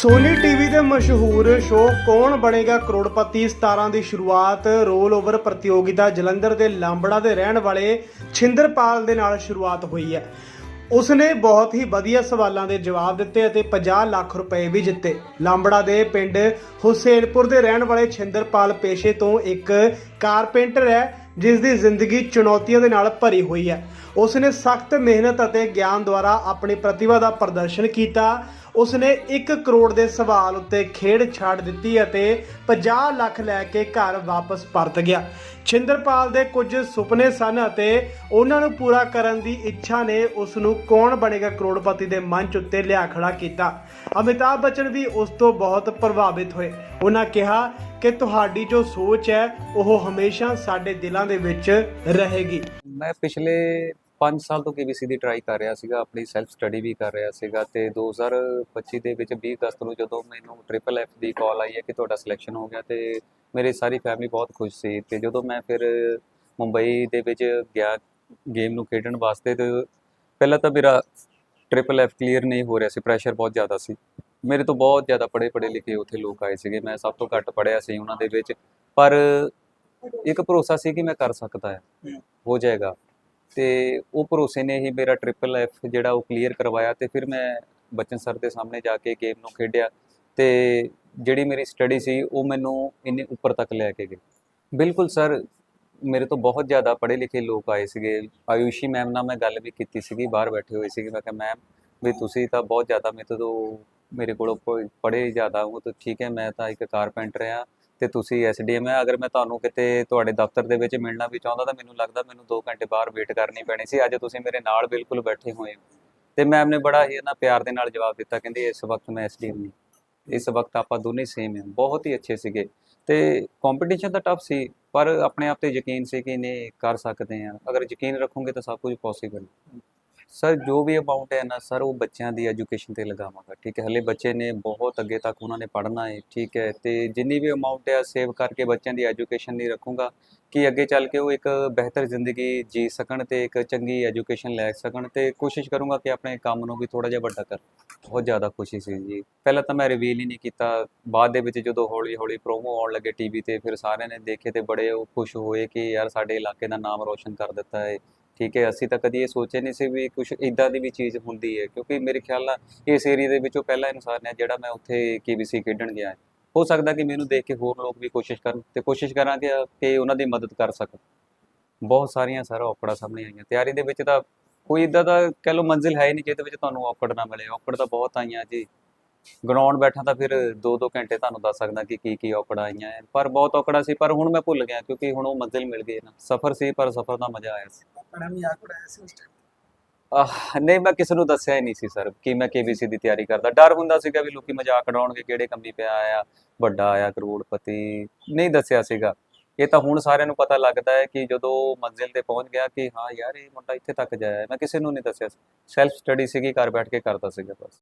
Soni TV ਦੇ ਮਸ਼ਹੂਰ show ਕੌਣ ਬਣੇਗਾ ਕਰੋੜਪਤੀ? 17 ਦੀ ਸ਼ੁਰੂਆਤ ਰੋਲ ਓਵਰ ਪ੍ਰਤੀਯੋਗਿਤਾ ਜਲੰਧਰ ਦੇ ਲਾਂਬੜਾ ਦੇ ਰਹਿਣ ਵਾਲੇ ਛਿੰਦਰਪਾਲ ਦੇ ਨਾਲ ਸ਼ੁਰੂਆਤ ਹੋਈ ਹੈ। ਉਸਨੇ ਬਹੁਤ ਹੀ ਵਧੀਆ ਸਵਾਲਾਂ ਦੇ ਜਵਾਬ ਦਿੱਤੇ ਅਤੇ 50 ਲੱਖ ਰੁਪਏ ਵੀ ਜਿੱਤੇ। ਲਾਂਬੜਾ ਦੇ ਪਿੰਡ ਹੁਸੈਨਪੁਰ ਦੇ ਰਹਿਣ ਵਾਲੇ ਛਿੰਦਰਪਾਲ ਪੇਸ਼ੇ ਤੋਂ ਇੱਕ ਕਾਰਪੈਂਟਰ ਹੈ ਜਿਸ ਦੀ ਜ਼ਿੰਦਗੀ ਚੁਣੌਤੀਆਂ ਦੇ ਨਾਲ ਭਰੀ ਹੋਈ ਹੈ। ਉਸਨੇ ਸਖਤ ਮਿਹਨਤ ਅਤੇ ਗਿਆਨ ਦੁਆਰਾ ਆਪਣੀ ਪ੍ਰਤਿਭਾ ਦਾ ਪ੍ਰਦਰਸ਼ਨ ਕੀਤਾ। ਉਸਨੇ 1 ਕਰੋੜ ਦੇ ਸਵਾਲ ਉੱਤੇ ਖੇਡ ਛੱਡ ਦਿੱਤੀ ਅਤੇ 50 ਲੱਖ ਲੈ ਕੇ ਘਰ ਵਾਪਸ ਪਰਤ ਗਿਆ। ਛਿੰਦਰਪਾਲ ਦੇ ਕੁਝ ਸੁਪਨੇ ਸਨ ਅਤੇ ਉਹਨਾਂ ਨੂੰ ਪੂਰਾ ਕਰਨ ਦੀ ਇੱਛਾ ਨੇ ਉਸ ਨੂੰ ਕੌਣ ਬਣੇਗਾ ਕਰੋੜਪਤੀ ਦੇ ਮੰਚ ਉੱਤੇ ਲਿਆ ਖੜਾ ਕੀਤਾ। ਅਮਿਤਾਭ ਬੱਚਨ ਵੀ ਉਸ ਤੋਂ ਬਹੁਤ ਪ੍ਰਭਾਵਿਤ ਹੋਏ। ਉਹਨਾਂ ਕਿਹਾ ਕਿ ਤੁਹਾਡੀ ਜੋ ਸੋਚ ਹੈ, ਉਹ ਹਮੇਸ਼ਾ ਸਾਡੇ ਦਿਲਾਂ ਦੇ ਵਿੱਚ ਰਹੇਗੀ। ਮੈਂ ਪਿਛਲੇ 5 ਸਾਲ ਤੋਂ KBC ਦੀ ਟਰਾਈ ਕਰ ਰਿਹਾ ਸੀਗਾ ਆਪਣੀ ਸੈਲਫ ਸਟੱਡੀ ਵੀ ਕਰ ਰਿਹਾ ਸੀਗਾ ਤੇ 2025 ਦੇ ਵਿੱਚ 20 ਅਗਸਤ ਨੂੰ ਜਦੋਂ ਮੈਨੂੰ ਟ੍ਰਿਪਲ ਐਫ ਦੀ ਕਾਲ ਆਈ ਹੈ ਕਿ ਤੁਹਾਡਾ ਸਿਲੈਕਸ਼ਨ ਹੋ ਗਿਆ ਤੇ ਮੇਰੀ ਸਾਰੀ ਫੈਮਿਲੀ ਬਹੁਤ ਖੁਸ਼ ਸੀ ਤੇ ਜਦੋਂ ਮੈਂ ਫਿਰ ਮੁੰਬਈ ਦੇ ਵਿੱਚ ਗਿਆ ਗੇਮ ਨੂੰ ਖੇਡਣ ਵਾਸਤੇ ਤੇ ਪਹਿਲਾਂ ਤਾਂ ਮੇਰਾ ਟ੍ਰਿਪਲ ਐਫ ਕਲੀਅਰ ਨਹੀਂ ਹੋ ਰਿਹਾ ਸੀ ਪ੍ਰੈਸ਼ਰ ਬਹੁਤ ਜ਼ਿਆਦਾ ਸੀ। ਮੇਰੇ ਤੋਂ ਬਹੁਤ ਜ਼ਿਆਦਾ ਪੜ੍ਹੇ ਪੜ੍ਹੇ ਲਿਖੇ ਉੱਥੇ ਲੋਕ ਆਏ ਸੀਗੇ ਮੈਂ ਸਭ ਤੋਂ ਘੱਟ ਪੜ੍ਹਿਆ ਸੀ ਉਹਨਾਂ ਦੇ ਵਿੱਚ ਪਰ ਇੱਕ ਭਰੋਸਾ ਸੀ ਕਿ ਮੈਂ ਕਰ ਸਕਦਾ ਹੈ। ਹੋ ਜਾਏਗਾ। ਤੇ ਉਹ ਭਰੋਸੇ ਨੇ ਹੀ ਮੇਰਾ ਟ੍ਰਿਪਲ ਐਫ ਜਿਹੜਾ ਉਹ ਕਲੀਅਰ ਕਰਵਾਇਆ ਤੇ ਫਿਰ ਮੈਂ ਬਚਨ ਸਰ ਦੇ ਸਾਹਮਣੇ ਜਾ ਕੇ ਗੇਮ ਨੂੰ ਖੇਡਿਆ ਤੇ ਜਿਹੜੀ ਮੇਰੀ ਸਟੱਡੀ ਸੀ ਉਹ ਮੈਨੂੰ ਇੰਨੇ ਉੱਪਰ ਤੱਕ ਲੈ ਕੇ ਗਈ ਬਿਲਕੁਲ ਸਰ ਮੇਰੇ ਤੋਂ ਬਹੁਤ ਜ਼ਿਆਦਾ ਪੜ੍ਹੇ ਲਿਖੇ ਲੋਕ ਆਏ ਸੀਗੇ। ਆਯੂਸ਼ੀ ਮੈਮ ਨਾਲ ਮੈਂ ਗੱਲ ਵੀ ਕੀਤੀ ਸੀਗੀ, ਬਾਹਰ ਬੈਠੇ ਹੋਏ ਸੀਗੇ। ਮੈਂ ਕਿਹਾ ਮੈਮ ਵੀ ਤੁਸੀਂ ਤਾਂ ਬਹੁਤ ਜ਼ਿਆਦਾ ਮੇਰੇ ਤੋਂ ਮੇਰੇ ਕੋਲੋਂ ਪ- ਪੜ੍ਹੇ ਜ਼ਿਆਦਾ ਹੋ ਤਾਂ ਠੀਕ ਹੈ, ਮੈਂ ਤਾਂ ਇੱਕ ਕਾਰਪੈਂਟਰ ਆ ਤੇ ਤੁਸੀਂ ਐਸਡੀਐਮ ਹੈ। ਅਗਰ ਮੈਂ ਤੁਹਾਨੂੰ ਕਿਤੇ ਤੁਹਾਡੇ ਦਫ਼ਤਰ ਦੇ ਵਿੱਚ ਮਿਲਣਾ ਵੀ ਚਾਹੁੰਦਾ ਤਾਂ ਮੈਨੂੰ ਲੱਗਦਾ ਮੈਨੂੰ 2 ਘੰਟੇ ਬਾਹਰ ਵੇਟ ਕਰਨੀ ਪੈਣੀ ਸੀ। ਅੱਜ ਤੁਸੀਂ ਮੇਰੇ ਨਾਲ ਬਿਲਕੁਲ ਬੈਠੇ ਹੋਏ ਹੋ। ਤੇ ਮੈਮ ਨੇ ਬੜਾ ਹੀ ਨਾ ਪਿਆਰ ਦੇ ਨਾਲ ਜਵਾਬ ਦਿੱਤਾ, ਕਹਿੰਦੇ ਇਸ ਵਕਤ ਮੈਂ ਐਸਡੀਐਮ ਨਹੀਂ। ਇਸ ਵਕਤ ਆਪਾਂ ਦੋਨੇ ਸੇਮ ਹਾਂ। ਬਹੁਤ ਹੀ ਅੱਛੇ ਸੀਗੇ। ਤੇ ਕੰਪੀਟੀਸ਼ਨ ਤਾਂ ਟਫ ਸੀ, ਪਰ ਆਪਣੇ ਆਪ ਤੇ ਯਕੀਨ ਸੀ ਕਿ ਨਹੀਂ ਕਰ ਸਕਦੇ ਆ ਅਗਰ ਯਕੀਨ ਰੱਖੋਗੇ ਤਾਂ ਸਭ ਕੁਝ ਪੋਸੀਬਲ ਸਰ ਜੋ ਵੀ ਅਮਾਉਂਟ ਹੈ ਨਾ ਸਰ ਉਹ ਬੱਚਿਆਂ ਦੀ ਐਜੂਕੇਸ਼ਨ ਤੇ ਲਗਾਵਾਂਗਾ, ਠੀਕ ਹੈ? ਹਲੇ ਬੱਚੇ ਨੇ ਬਹੁਤ ਅੱਗੇ ਤੱਕ ਉਹਨਾਂ ਨੇ ਪੜ੍ਹਨਾ ਹੈ ਠੀਕ ਹੈ? ਤੇ ਜਿੰਨੀ ਵੀ ਅਮਾਉਂਟ ਹੈ ਸੇਵ ਕਰਕੇ ਬੱਚਿਆਂ ਦੀ ਐਜੂਕੇਸ਼ਨ ਲਈ ਰੱਖੂੰਗਾ, ਕਿ ਅੱਗੇ ਚੱਲ ਕੇ ਉਹ ਇੱਕ ਬਿਹਤਰ ਜ਼ਿੰਦਗੀ ਜੀ ਸਕਣ ਤੇ ਇੱਕ ਚੰਗੀ ਐਜੂਕੇਸ਼ਨ ਲੈ ਸਕਣ ਤੇ ਕੋਸ਼ਿਸ਼ ਕਰੂੰਗਾ ਕਿ ਆਪਣੇ ਕੰਮ ਨੂੰ ਵੀ ਥੋੜਾ ਜਿਹਾ ਵੱਡਾ ਕਰ ਬਹੁਤ ਜ਼ਿਆਦਾ ਖੁਸ਼ੀ ਸੀ ਜੀ। ਪਹਿਲਾਂ ਤਾਂ ਮੈਂ ਰਿਵੀਲ ਹੀ ਨਹੀਂ ਕੀਤਾ। ਬਾਅਦ ਦੇ ਵਿੱਚ ਜਦੋਂ ਹੌਲੀ ਹੌਲੀ ਪ੍ਰੋਮੋ ਆਉਣ ਲੱਗੇ ਟੀਵੀ ਤੇ, ਫਿਰ ਸਾਰਿਆਂ ਨੇ ਦੇਖੇ ਤੇ ਬੜੇ ਉਹ ਖੁਸ਼ ਹੋਏ ਕਿ ਯਾਰ ਸਾਡੇ ਇਲਾਕੇ ਦਾ ਨਾਮ ਰੋਸ਼ਨ ਕਰ ਦਿੱਤਾ ਹੈ ਠੀਕ ਹੈ, ਅਸੀਂ ਤਾਂ ਕਦੀ ਇਹ ਸੋਚਿਆ ਨਹੀਂ ਸੀ ਵੀ ਕੁਝ ਇਦਾਂ ਦੀ ਵੀ ਚੀਜ਼ ਹੁੰਦੀ ਹੈ, ਕਿਉਂਕਿ ਮੇਰੇ ਖਿਆਲ ਨਾਲ ਇਸ ਏਰੀਆ ਦੇ ਵਿੱਚੋਂ ਪਹਿਲਾ ਇਨਸਾਨ ਹੈ ਜਿਹੜਾ ਮੈਂ ਉੱਥੇ KBC ਖੇਡਣ ਗਿਆ। ਹੋ ਸਕਦਾ ਕਿ ਮੈਨੂੰ ਦੇਖ ਕੇ ਹੋਰ ਲੋਕ ਵੀ ਕੋਸ਼ਿਸ਼ ਕਰਨ ਤੇ ਕੋਸ਼ਿਸ਼ ਕਰਾਂਗੇ ਕਿ ਉਹਨਾਂ ਦੀ ਮਦਦ ਕਰ ਸਕਣ। ਬਹੁਤ ਸਾਰੀਆਂ ਸਾਰਾ ਔਕੜਾਂ ਸਾਹਮਣੇ ਆਈਆਂ। ਤਿਆਰੀ ਦੇ ਵਿੱਚ ਤਾਂ ਕੋਈ ਇਦਾਂ ਦਾ ਕਹਿ ਲਓ ਮੰਜ਼ਿਲ ਹੈ ਹੀ ਨਹੀਂ, ਜਿਹਦੇ ਵਿੱਚ ਤੁਹਾਨੂੰ ਔਕੜ ਨਾ ਮਿਲੇ। ਔਕੜ ਤਾਂ ਬਹੁਤ ਆਈਆਂ ਜੀ। ਗਰਾਊਂਡ ਬੈਠਾ ਤਾਂ ਫਿਰ 2-2 ਘੰਟੇ ਤੁਹਾਨੂੰ ਦੱਸ ਸਕਦਾ ਕਿ ਕੀ ਕੀ ਔਕੜਾਂ ਆਈਆਂ ਪਰ ਬਹੁਤ ਔਕੜਾਂ ਸੀ ਪਰ ਹੁਣ ਮੈਂ ਭੁੱਲ ਗਿਆ ਕਿਉਂਕਿ ਹੁਣ ਉਹ ਮੰਜ਼ਿਲ ਮਿਲ ਗਈ ਨਾ। ਸਫ਼ਰ ਸੀ ਪਰ ਸਫ਼ਰ ਦਾ ਮਜ਼ਾ ਆਇਆ ਸੀ। ਬੜਾ ਮਜ਼ਾਕ ਉਡਾਇਆ ਸੀ ਉਸ ਟਾਈਮ ਨਹੀਂ ਮੈਂ ਕਿਸੇ ਨੂੰ ਦੱਸਿਆ ਹੀ ਨਹੀਂ ਸੀ ਸਰ ਕਿ ਮੈਂ KBC ਦੀ ਤਿਆਰੀ ਕਰਦਾ। ਡਰ ਹੁੰਦਾ ਸੀਗਾ ਵੀ ਲੋਕੀ ਮਜ਼ਾਕ ਉਡਾਉਣਗੇ ਕਿਹੜੇ ਕੰਮੀ ਪਿਆ ਆਇਆ ਵੱਡਾ ਆਇਆ ਕਰੋੜਪਤੀ। ਨਹੀਂ ਦੱਸਿਆ ਸੀਗਾ। ਇਹ ਤਾਂ ਹੁਣ ਸਾਰਿਆਂ ਨੂੰ ਪਤਾ ਲੱਗਦਾ ਹੈ ਕਿ ਜਦੋਂ ਮੰਜ਼ਿਲ ਤੇ ਪਹੁੰਚ ਗਿਆ ਕਿ ਹਾਂ ਯਾਰ ਇਹ ਮੁੰਡਾ ਇੱਥੇ ਤੱਕ ਜਾਇਆ। ਮੈਂ ਕਿਸੇ ਨੂੰ ਨਹੀਂ ਦੱਸਿਆ ਸੈਲਫ ਸਟੱਡੀ ਸੀਗੀ ਘਰ ਬੈਠ ਕੇ ਕਰਦਾ ਸੀਗਾ ਬਸ।